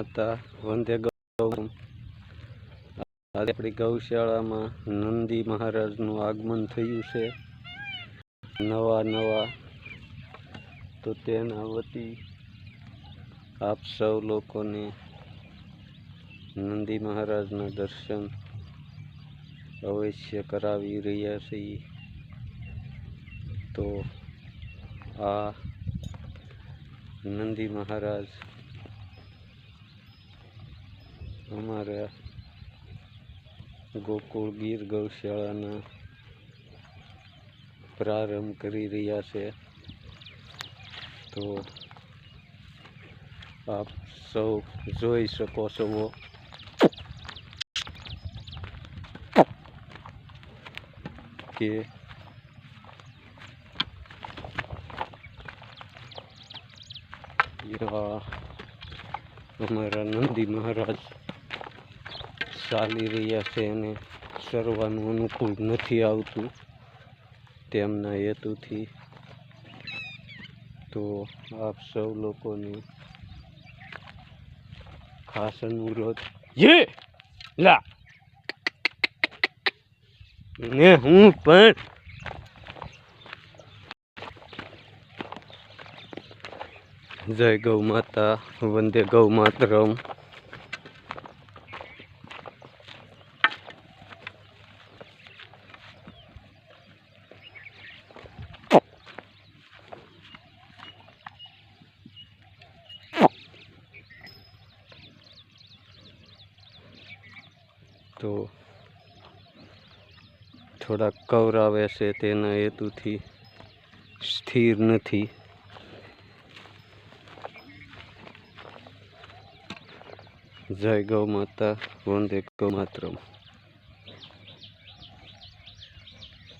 હતા. વંદે ગૌ. આજે આપણી ગૌશાળામાં નંદી મહારાજનું આગમન થયું છે. નવા નવા. તો તેના વતી આપ સૌ લોકોને નંદી મહારાજના દર્શન અવશ્ય કરાવી રહ્યા છીએ. તો આ નંદી મહારાજ અમારા ગોકુળ ગીર ગૌશાળાના પ્રારંભ કરી રહ્યા છે. તો આપ સૌ જોઈ શકો છો. કે અમારા નંદી મહારાજ ચાલી રહ્યા છે અને સરવાનું અનુકૂળ નથી આવતું તેમના હેતુથી. તો આપ સૌ લોકોને ખાસ અનુરોધ. યે! લા! ને હું પણ જય ગૌ માતા વંદે ગૌ માતરમ. તો થોડાક કવરાવે છે તેના હેતુથી સ્થિર નથી. જય ગૌ માતા વંદે ગૌ માતરમ.